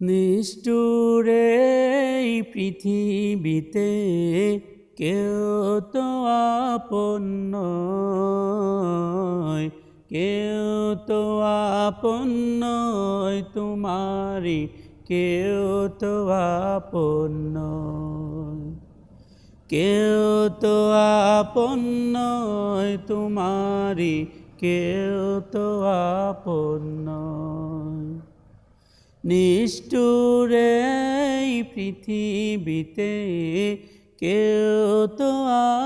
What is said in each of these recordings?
নিষ্ঠুরে পৃথিবীতে কেউ তো আপন নয়, কেউ তো আপন নয় তোমারি কেউ তো আপন নয়। কেউ তো আপন নয় তোমারি কেউ তো আপন নয়। নিষ্ঠুরে পৃথিবীতে কেউ তো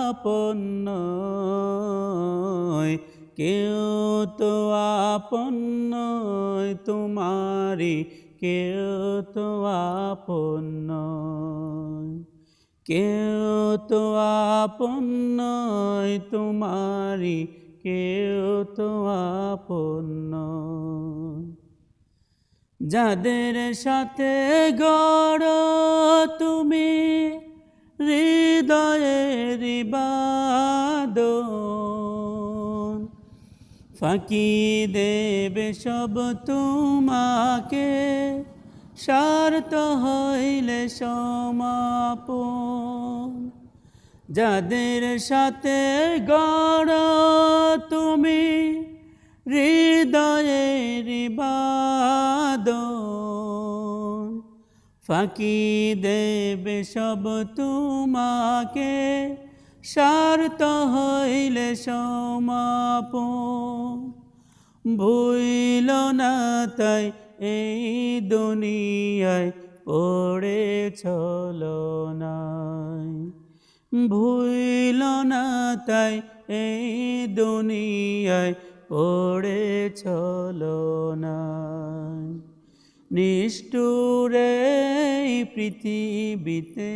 আপন নয়, কেউ তো আপন নয় তোমারি কেউ তো আপন কেউ তো আপন তোমারি কেউ তো আপন নয়। যাদের সাথে গড় তুমি, হৃদয়ের বাদন ফাঁকি দেবে সব তোমাকে, স্বার্থ হইলে সমাপন। যাদের সাথে গড় তুমি হৃদয়ের বাদন ফাঁকি দেবে সব তোমাকে স্বার্থ হইলে সমাপন। ভুইল না তাই এই দুনিয়ায় পড়ে চলো নাই। ভুইল না তাই এই দুনিয়ায় পড়ে চলো না। নিষ্ঠুরে পৃথিবীতে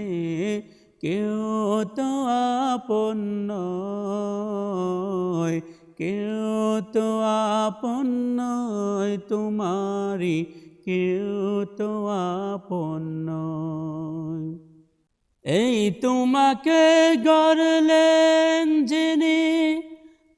কেউ তো আপন নয়, কেউ তো আপন তোমারি কেউ তো আপন এই তোমাকে গড়লেন যিনি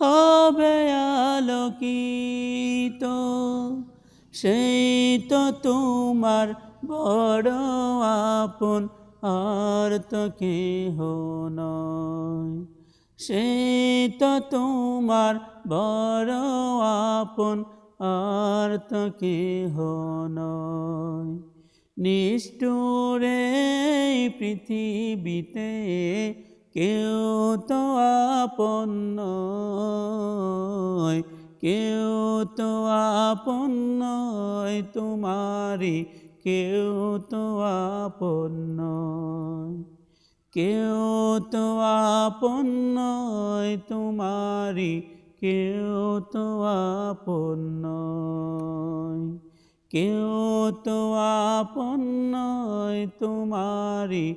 হবে আলোকিত। সেই তো তোমার বড় আপন, আর তো কেহ নয়। সেই তো তোমার বড় আপন, আর তো কেহ নয়। নিষ্ঠুরে পৃথিবীতে কেউ তো আপন কেউ তো আপন তোমারি কেউ তো আপন। কেউ তো আপন তোমারি কেউ তো আপন কেউ তো আপন তোমারি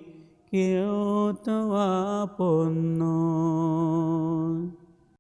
কেউ তো আপন নয়।